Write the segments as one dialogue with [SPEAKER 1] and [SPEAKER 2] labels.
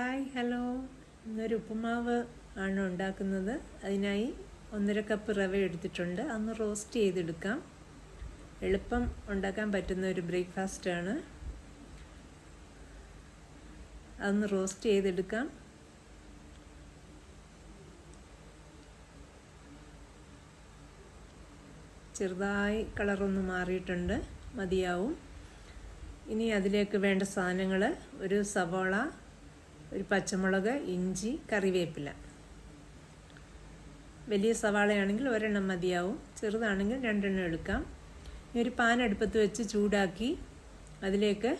[SPEAKER 1] Hi hello. ഇന്നൊരു ഉപ്പുമാവ് ആണ് ഉണ്ടാക്കുന്നത്. അതിനായി ഒന്നര കപ്പ് റവ എടുത്തിട്ടുണ്ട്. അന്ന് റോസ്റ്റ് ചെയ്തെടുക്കാം. എളുപ്പം ഉണ്ടാക്കാൻ പറ്റുന്ന ഒരു ബ്രേക്ക്ഫാസ്റ്റ് ആണ്. അന്ന് റോസ്റ്റ് ചെയ്തെടുക്കാം. ചെറുതായി കളറൊന്ന് മാറിയിട്ടുണ്ട്. മതിയാവും. ഇനി അതിലേക്ക് വേണ്ട സാധനങ്ങൾ ഒരു സവാള ഒരു പച്ചമുളക് ഇഞ്ചി കറിവേപ്പില. വലിയ സവാളയാണെങ്കിൽ ഒരെണ്ണം മതിയാവും. ചെറുതാണെങ്കിൽ രണ്ടെണ്ണം എടുക്കാം. ഇനി ഒരു പാൻ അടുപ്പത്ത് വെച്ച് ചൂടാക്കി അതിലേക്ക്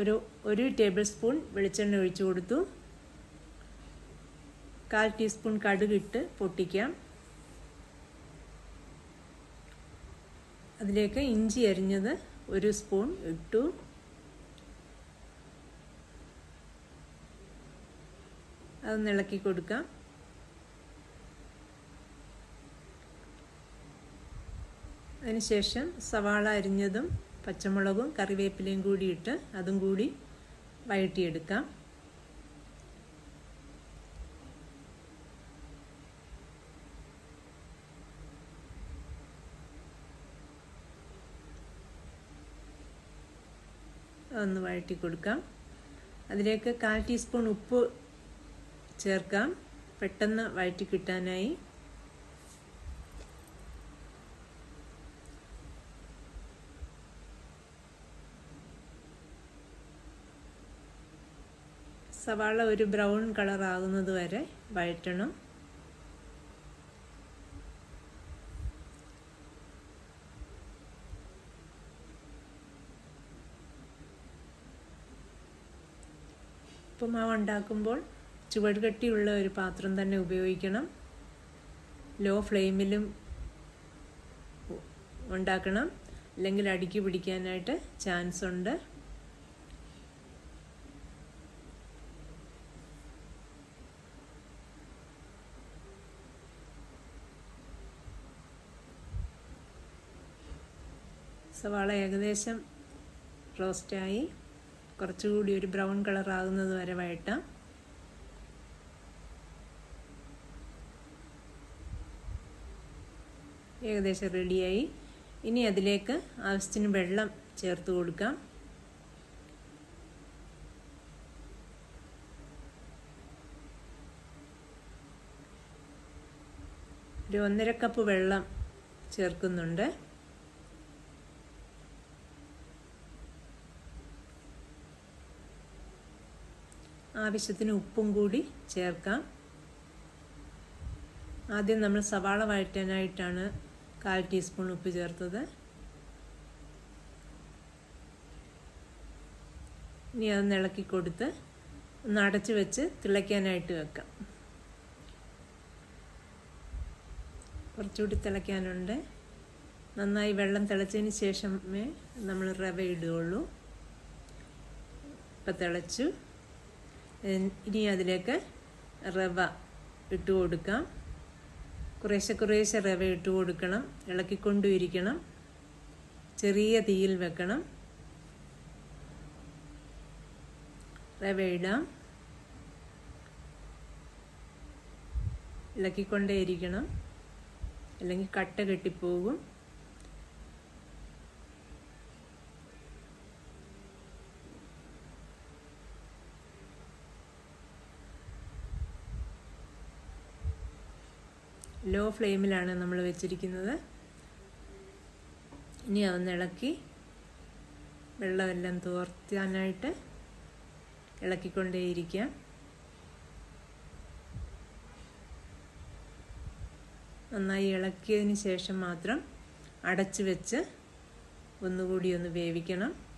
[SPEAKER 1] ഒരു ഒരു ടേബിൾ സ്പൂൺ വെളിച്ചെണ്ണ ഒഴിച്ചു കൊടുത്തു. കാൽ ടീസ്പൂൺ കടുകിട്ട് പൊട്ടിക്കാം. അതിലേക്ക് ഇഞ്ചി അരിഞ്ഞത് ഒരു സ്പൂൺ ഇട്ടു. അതൊന്ന് ഇളക്കി കൊടുക്കാം. അതിനുശേഷം സവാള അരിഞ്ഞതും പച്ചമുളകും കറിവേപ്പിലയും കൂടി ഇട്ട് അതും കൂടി വഴറ്റിയെടുക്കാം. ഒന്ന് വഴറ്റി കൊടുക്കാം. അതിലേക്ക് കാൽ ടീസ്പൂൺ ഉപ്പ് ചേർക്കാം. പെട്ടെന്ന് വഴറ്റി കിട്ടാനായി. സവാള ഒരു ബ്രൗൺ കളർ ആകുന്നത് വരെ വഴറ്റണം. ഉപ്പുമാവ് ഉണ്ടാക്കുമ്പോൾ ചുവടുകട്ടിയുള്ള ഒരു പാത്രം തന്നെ ഉപയോഗിക്കണം. ലോ ഫ്ലെയിമിലും ഉണ്ടാക്കണം. അല്ലെങ്കിൽ അടുക്കി പിടിക്കാനായിട്ട് ചാൻസ് ഉണ്ട്. സവാള ഏകദേശം റോസ്റ്റായി കുറച്ചുകൂടി ഒരു ബ്രൗൺ കളർ ആകുന്നത് വരെ വഴറ്റാം. ഏകദേശം റെഡിയായി. ഇനി അതിലേക്ക് ആവശ്യത്തിന് വെള്ളം ചേർത്ത് കൊടുക്കാം. ഒരു ഒന്നര കപ്പ് വെള്ളം ചേർക്കുന്നുണ്ട്. ആവശ്യത്തിന് ഉപ്പും കൂടി ചേർക്കാം. ആദ്യം നമ്മൾ സവാള വഴറ്റാനായിട്ടാണ് കാൽ ടീസ്പൂൺ ഉപ്പ് ചേർത്തത്. ഇനി അതൊന്ന് ഇളക്കി കൊടുത്ത് ഒന്ന് അടച്ചു വെച്ച് തിളയ്ക്കാനായിട്ട് വെക്കാം. കുറച്ചുകൂടി തിളയ്ക്കാനുണ്ട്. നന്നായി വെള്ളം തിളച്ചതിന് ശേഷമേ നമ്മൾ റവ ഇടുകയുള്ളൂ. ഇപ്പം തിളച്ചു. ഇനി അതിലേക്ക് റവ ഇട്ട് കൊടുക്കാം. കുറേശ്ശെ കുറേശ്ശെ റവ ഇട്ട് കൊടുക്കണം. ഇളക്കിക്കൊണ്ടിരിക്കണം. ചെറിയ തീയിൽ വെക്കണം. റവ ഇടാം. ഇളക്കിക്കൊണ്ടേയിരിക്കണം. അല്ലെങ്കിൽ കട്ട കെട്ടിപ്പോകും. ലോ ഫ്ലെയിമിലാണ് നമ്മൾ വെച്ചിരിക്കുന്നത്. ഇനി അതൊന്ന് ഇളക്കി വെള്ളമെല്ലാം തോർത്താനായിട്ട് ഇളക്കിക്കൊണ്ടേയിരിക്കാം. നന്നായി ഇളക്കിയതിന് ശേഷം മാത്രം അടച്ചു വെച്ച് ഒന്നുകൂടി ഒന്ന് വേവിക്കണം.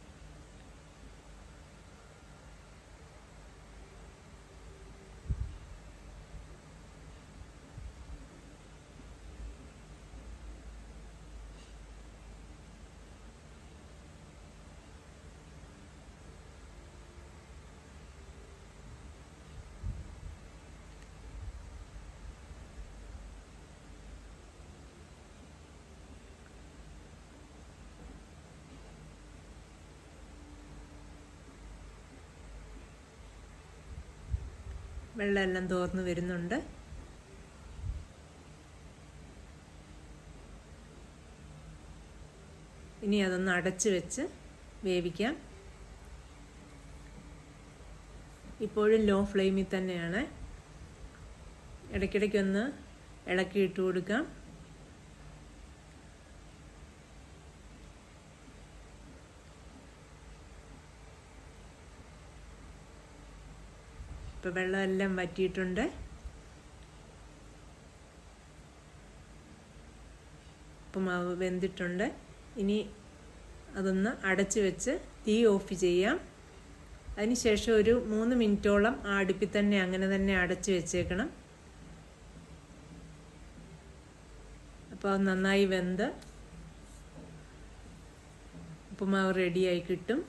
[SPEAKER 1] വെള്ളമെല്ലാം തോർന്നു വരുന്നുണ്ട്. ഇനി അതൊന്ന് അടച്ചു വെച്ച് വേവിക്കാം. ഇപ്പോഴും ലോ ഫ്ലെയിമിൽ തന്നെയാണ്. ഇടയ്ക്കിടയ്ക്കൊന്ന് ഇളക്കി ഇട്ട് കൊടുക്കാം. ഇപ്പോൾ വെള്ളമെല്ലാം വറ്റിയിട്ടുണ്ട്. ഉപ്പുമാവ് വെന്തിട്ടുണ്ട്. ഇനി അതൊന്ന് അടച്ചു വെച്ച് തീ ഓഫ് ചെയ്യാം. അതിനുശേഷം ഒരു മൂന്ന് മിനിറ്റോളം ആ അടുപ്പിൽ തന്നെ അങ്ങനെ തന്നെ അടച്ചു വെച്ചേക്കണം. അപ്പോൾ നന്നായി വെന്ത് ഉപ്പുമാവ് റെഡിയായി കിട്ടും.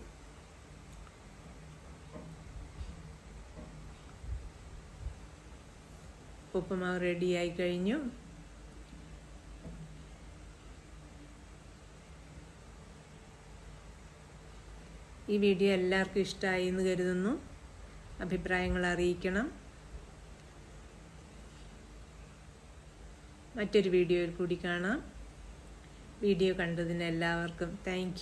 [SPEAKER 1] ഉപ്പുമാവ് റെഡിയായി കഴിഞ്ഞു. ഈ വീഡിയോ എല്ലാവർക്കും ഇഷ്ടമായി എന്ന് കരുതുന്നു. അഭിപ്രായങ്ങൾ അറിയിക്കണം. മറ്റൊരു വീഡിയോയിൽ കൂടി കാണാം. വീഡിയോ കണ്ടതിന് എല്ലാവർക്കും താങ്ക്